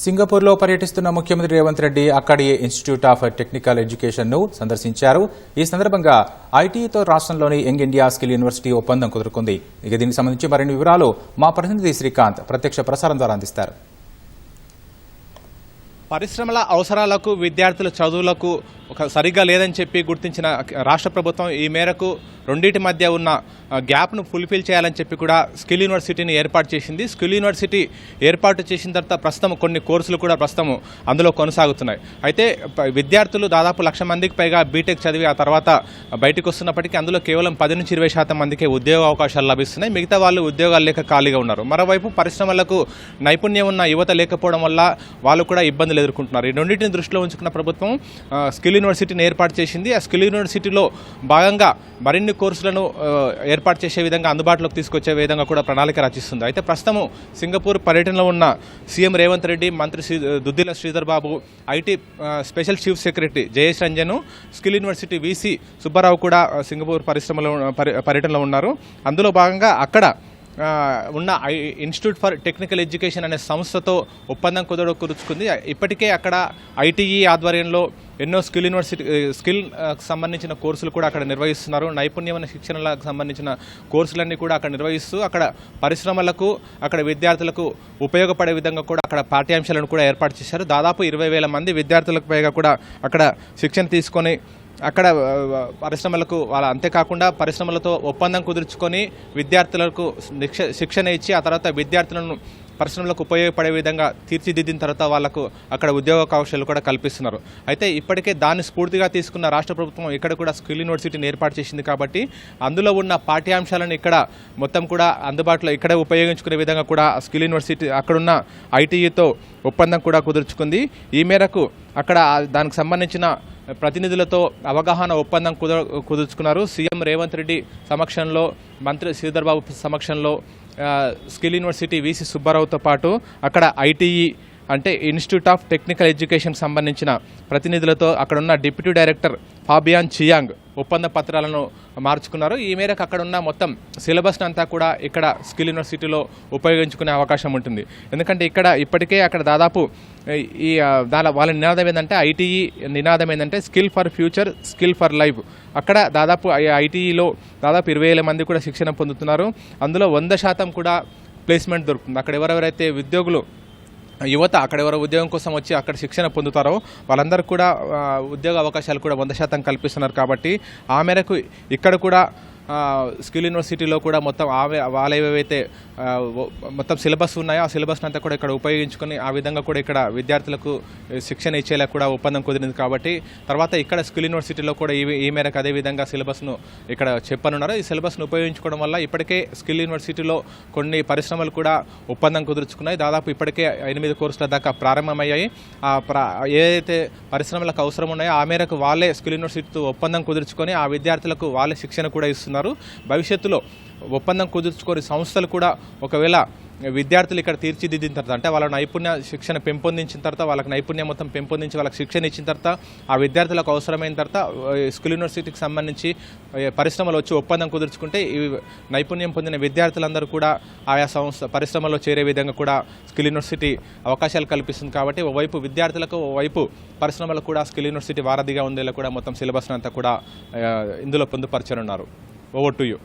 సింగపూర్లో పర్యటిస్తున్న ముఖ్యమంత్రి రేవంత్ రెడ్డి అక్కడి ఇన్స్టిట్యూట్ ఆఫ్ టెక్నికల్ ఎడ్యుకేషన్ను సందర్శించారు. ఈ సందర్భంగా ఐటీతో రాష్ట్రంలోని యంగ్ ఇండియా స్కిల్ యూనివర్సిటీ ఒప్పందం కుదురుకుంది. ఇక దీనికి సంబంధించి మరిన్ని వివరాలు మా ప్రతినిధి శ్రీకాంత్ ప్రత్యక్ష ప్రసారం ద్వారా అందిస్తారు. పరిశ్రమల అవసరాలకు విద్యార్థుల చదువులకు ఒక సరిగ్గా లేదని చెప్పి గుర్తించిన రాష్ట్ర ప్రభుత్వం ఈ మేరకు రెండింటి మధ్య ఉన్న గ్యాప్ను ఫుల్ఫిల్ చేయాలని చెప్పి కూడా స్కిల్ యూనివర్సిటీని ఏర్పాటు చేసింది. స్కిల్ యూనివర్సిటీ ఏర్పాటు చేసిన తర్వాత ప్రస్తుతం కొన్ని కోర్సులు కూడా ప్రస్తుతం అందులో కొనసాగుతున్నాయి. అయితే విద్యార్థులు దాదాపు లక్ష మందికి పైగా బీటెక్ చదివి ఆ తర్వాత బయటకు వస్తున్నప్పటికీ అందులో కేవలం పది నుంచి ఇరవై శాతం మందికే ఉద్యోగ అవకాశాలు లభిస్తున్నాయి. మిగతా వాళ్ళు ఉద్యోగాలు లేక ఖాళీగా ఉన్నారు. మరోవైపు పరిశ్రమలకు నైపుణ్యం ఉన్న యువత లేకపోవడం వల్ల వాళ్ళు కూడా ఇబ్బందులు ఎదుర్కొంటున్నారు. ఈ రెండింటిని దృష్టిలో ఉంచుకున్న ప్రభుత్వం స్కిల్ యూనివర్సిటీని ఏర్పాటు చేసింది. ఆ స్కిల్ యూనివర్సిటీలో భాగంగా మరిన్ని కోర్సులను ఏర్పాటు చేసే విధంగా అందుబాటులోకి తీసుకొచ్చే విధంగా కూడా ప్రణాళిక రచిస్తుంది. అయితే ప్రస్తుతం సింగపూర్ పర్యటనలో ఉన్న సీఎం రేవంత్ రెడ్డి మంత్రి Shri Duddila Sridhar Babu IT special chief secretary Jayesh Ranjan skill university VC Subbarao కూడా సింగపూర్ పరిశ్రమలో పర్యటనలో ఉన్నారు. అందులో భాగంగా అక్కడ ఉన్న I institute for technical education అనే సంస్థతో ఒప్పందం కుదర ఇప్పటికే అక్కడ ఐటీఈ ఆధ్వర్యంలో ఎన్నో స్కిల్ యూనివర్సిటీ స్కిల్ సంబంధించిన కోర్సులు కూడా అక్కడ నిర్వహిస్తున్నారు. నైపుణ్యమైన శిక్షణలకు సంబంధించిన కోర్సులన్నీ కూడా అక్కడ నిర్వహిస్తూ అక్కడ పరిశ్రమలకు అక్కడ విద్యార్థులకు ఉపయోగపడే విధంగా కూడా అక్కడ పాఠ్యాంశాలను కూడా ఏర్పాటు చేశారు. దాదాపు ఇరవై వేల మంది విద్యార్థులకు పైగా కూడా అక్కడ శిక్షణ తీసుకొని అక్కడ పరిశ్రమలకు వాళ్ళ అంతేకాకుండా పరిశ్రమలతో ఒప్పందం కుదుర్చుకొని విద్యార్థులకు శిక్ష- శిక్షణ ఇచ్చి ఆ తర్వాత విద్యార్థులను పరిశ్రమలకు ఉపయోగపడే విధంగా తీర్చిదిద్దిన తర్వాత వాళ్ళకు అక్కడ ఉద్యోగ అవకాశాలు కూడా కల్పిస్తున్నారు. అయితే ఇప్పటికే దాన్ని స్ఫూర్తిగా తీసుకున్న రాష్ట్ర ప్రభుత్వం ఇక్కడ కూడా స్కిల్ యూనివర్సిటీని ఏర్పాటు చేసింది కాబట్టి అందులో ఉన్న పాఠ్యాంశాలను ఇక్కడ మొత్తం కూడా అందుబాటులో ఇక్కడ ఉపయోగించుకునే విధంగా కూడా స్కిల్ యూనివర్సిటీ అక్కడున్న ఐటీఈతో ఒప్పందం కూడా కుదుర్చుకుంది. ఈ మేరకు అక్కడ దానికి సంబంధించిన ప్రతినిధులతో అవగాహన ఒప్పందం కుద కుదుర్చుకున్నారు. సీఎం రేవంత్ రెడ్డి సమక్షంలో మంత్రి శ్రీధర్బాబు సమక్షంలో స్కిల్ యూనివర్సిటీ విసి సుబ్బారావుతో పాటు అక్కడ ఐటీఈ అంటే ఇన్స్టిట్యూట్ ఆఫ్ టెక్నికల్ ఎడ్యుకేషన్ సంబంధించిన ప్రతినిధులతో అక్కడ ఉన్న డిప్యూటీ డైరెక్టర్ ఫాబియాన్ చియాంగ్ ఒప్పంద పత్రాలను మార్చుకున్నారు. ఈ మేరకు అక్కడ ఉన్న మొత్తం సిలబస్ అంతా కూడా ఇక్కడ స్కిల్ యూనివర్సిటీలో ఉపయోగించుకునే అవకాశం ఉంటుంది. ఎందుకంటే ఇక్కడ ఇప్పటికే అక్కడ దాదాపు ఈ- దాని వాళ్ళ నినాదం ఏంటంటే ఐటీఈ నినాదం ఏంటంటే skill for future skill for life. అక్కడ దాదాపు ఐటీఈలో దాదాపు ఇరవై వేల మంది కూడా శిక్షణ పొందుతున్నారు. అందులో వంద శాతం కూడా ప్లేస్మెంట్ దొరుకుతుంది. అక్కడ ఎవరెవరైతే ఉద్యోగులు యువత అక్కడ ఎవరో ఉద్యోగం కోసం వచ్చి అక్కడ శిక్షణ పొందుతారో వాళ్ళందరూ కూడా ఉద్యోగ అవకాశాలు కూడా వంద శాతం కల్పిస్తున్నారు కాబట్టి ఆ మేరకు ఇక్కడ కూడా స్కిల్ యూనివర్సిటీలో కూడా మొత్తం ఆవే వాళ్ళ ఏవైతే మొత్తం సిలబస్ ఉన్నాయో ఆ సిలబస్ అంతా కూడా ఇక్కడ ఉపయోగించుకొని ఆ విధంగా కూడా ఇక్కడ విద్యార్థులకు శిక్షణ ఇచ్చేలా కూడా ఒప్పందం కుదిరింది కాబట్టి తర్వాత ఇక్కడ స్కిల్ యూనివర్సిటీలో కూడా ఈ ఈ మేరకు అదే విధంగా సిలబస్ను ఇక్కడ చెప్పనున్నారు. ఈ సిలబస్ను ఉపయోగించుకోవడం వల్ల ఇప్పటికే స్కిల్ యూనివర్సిటీలో కొన్ని పరిశ్రమలు కూడా ఒప్పందం కుదుర్చుకున్నాయి. దాదాపు ఇప్పటికే ఎనిమిది కోర్సుల దాకా ప్రారంభమయ్యాయి. ఆ ప్రా ఏదైతే పరిశ్రమలకు అవసరం ఉన్నాయో ఆ మేరకు వాళ్ళే స్కిల్ యూనివర్సిటీతో ఒప్పందం కుదుర్చుకొని ఆ విద్యార్థులకు వాళ్ళే శిక్షణ కూడా ఇస్తున్నారు. భవిష్యత్తులో ఒప్పందం కుదుర్చుకొని సంస్థలు కూడా ఒకవేళ విద్యార్థులు ఇక్కడ తీర్చిదిద్దిన తర్వాత అంటే వాళ్ళ నైపుణ్య శిక్షణ పెంపొందించిన తర్వాత వాళ్ళకి నైపుణ్యం మొత్తం పెంపొందించి వాళ్ళకి శిక్షణ ఇచ్చిన తర్వాత ఆ విద్యార్థులకు అవసరమైన తర్వాత స్కిల్ యూనివర్సిటీకి సంబంధించి పరిశ్రమలు వచ్చి ఒప్పందం కుదుర్చుకుంటే ఈ నైపుణ్యం పొందిన విద్యార్థులందరూ కూడా ఆయా సంస్థ పరిశ్రమలో చేరే విధంగా కూడా స్కిల్ యూనివర్సిటీ అవకాశాలు కల్పిస్తుంది కాబట్టి ఓవైపు విద్యార్థులకు ఓవైపు పరిశ్రమలకు కూడా స్కిల్ యూనివర్సిటీ వారధిగా ఉండేలా కూడా మొత్తం సిలబస్ అంతా కూడా ఇందులో పొందుపరచనున్నారు. Over to you.